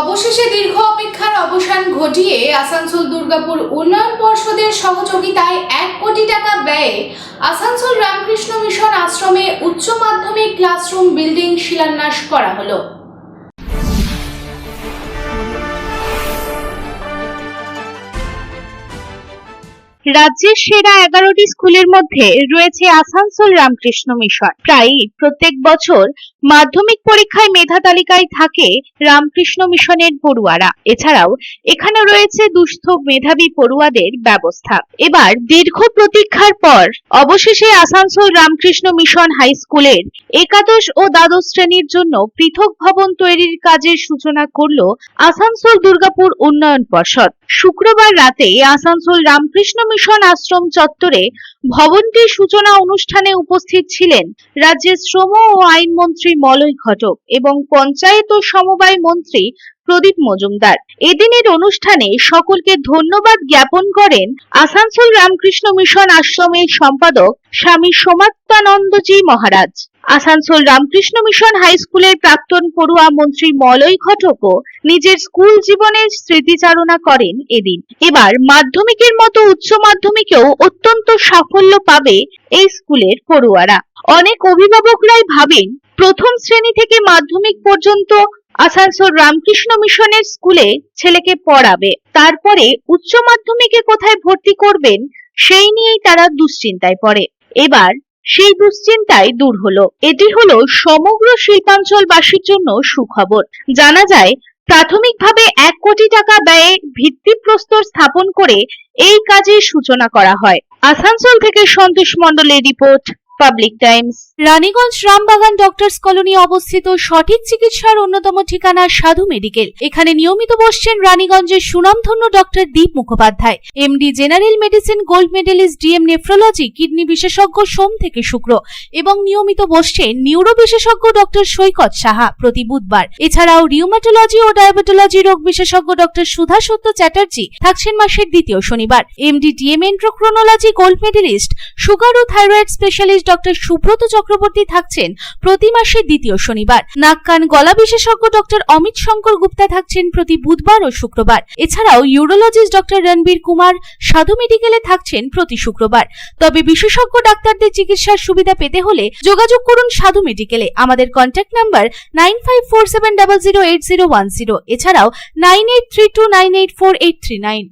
অবশেষে দীর্ঘ অপেক্ষার অবসান ঘটিয়ে আসানসোল দুর্গাপুর উন্নয়ন পর্ষদের সহযোগিতায় এক কোটি টাকা ব্যয়ে আসানসোল রামকৃষ্ণ মিশন আশ্রমে উচ্চ মাধ্যমিক ক্লাসরুম বিল্ডিং শিলান্যাস করা হলো। রাজ্যের সেরা এগারোটি স্কুলের মধ্যে রয়েছে আসানসোল রামকৃষ্ণ মিশন। প্রায় প্রত্যেক বছর মাধ্যমিক পরীক্ষায় মেধা তালিকায় থাকে রামকৃষ্ণ মিশনের পড়ুয়ারা। এছাড়াও এখানে রয়েছে দুস্থ মেধাবী পড়ুয়াদের ব্যবস্থা। এবার দীর্ঘ প্রতীক্ষার পর অবশেষে আসানসোল রামকৃষ্ণ মিশন হাই স্কুলের একাদশ ও দ্বাদশ শ্রেণির জন্য পৃথক ভবন তৈরির কাজের সূচনা করল আসানসোল দুর্গাপুর উন্নয়ন পর্ষদ। শুক্রবার রাতে আসানসোল রামকৃষ্ণ মিশন আশ্রম চত্বরে ভবনটির সূচনা অনুষ্ঠানে উপস্থিত ছিলেন রাজ্যের শ্রম ও আইনমন্ত্রী মলয় ঘটক এবং পঞ্চায়েত ও সমবায় মন্ত্রী প্রদীপ মজুমদার। এদিনের অনুষ্ঠানে সকলকে ধন্যবাদ জ্ঞাপন করেন আসানসোল রামকৃষ্ণ মিশন আশ্রমের সম্পাদক স্বামী সোমাত্মানন্দজি মহারাজ। আসানসোল রামকৃষ্ণ মিশন হাই স্কুলের প্রাক্তন পড়ুয়া মন্ত্রী মলয় ঘটকও নিজের স্কুল জীবনের স্মৃতিচারণা করেন এদিন। এবার মাধ্যমিকের মতো উচ্চ মাধ্যমিকেও অত্যন্ত সাফল্য পাবে এই স্কুলের পড়ুয়ারা। অনেক অভিভাবকরাই ভাবেন, প্রথম শ্রেণি থেকে মাধ্যমিক পর্যন্ত আসানসোল রামকৃষ্ণ মিশনের স্কুলে ছেলেকে পড়াবে। তারপরে উচ্চ মাধ্যমিকে কোথায় ভর্তি করবেন, সেই নিয়েই তারা দুশ্চিন্তায় পড়ে। এবার সেই দুশ্চিন্তাই দূর হলো। এটি হলো সমগ্র শিল্পাঞ্চলবাসীর জন্য সুখবর। জানা যায়, প্রাথমিকভাবে এক কোটি টাকা ব্যয়ে ভিত্তিপ্রস্তর স্থাপন করে এই কাজের সূচনা করা হয়। আসানসোল থেকে সন্তোষ মন্ডলের report, public times. Raniganj Rambagan doctors colony অবস্থিত সঠিক চিকিৎসার অন্যতম ঠিকানা সাধু মেডিকেল। এখানে নিয়মিত বসছেন রানীগঞ্জের সুনামধন্য doctor Dip Mukhopadhyay. MD general medicine gold medalist DM nephrology kidney বিশেষজ্ঞ সোম থেকে শুক্র। এবং নিয়মিত বসছেন নিউরো বিশেষজ্ঞ ডক্টর সৈকত সাহা প্রতি বুধবার। এছাড়াও রিউমাটোলজি ও ডায়াবেটোলজি রোগ বিশেষজ্ঞ ডক্টর সুধা সত্য চ্যাটার্জি থাকছেন মাসের দ্বিতীয় শনিবার। MD DM endocrinology gold medalist sugar ও thyroid specialist doctor Subrata Chakraborty থাকছেন প্রতি মাসে দ্বিতীয় শনিবার। নাক কান গলা বিশেষজ্ঞ ডক্টর অমিত শঙ্কর গুপ্তা থাকছেন প্রতি বুধবার ও শুক্রবার। এছাড়াও ইউরোলজিস্ট ডক্টর রণবীর কুমার সাধু মেডিকেলে থাকছেন প্রতি শুক্রবার। তবে বিশেষজ্ঞ ডাক্তারদের চিকিৎসার সুবিধা পেতে হলে যোগাযোগ করুন সাধু মেডিকেলে। আমাদের contact number nine five four seven double zero eight zero one zero এছাড়াও nine eight three two nine eight four eight three nine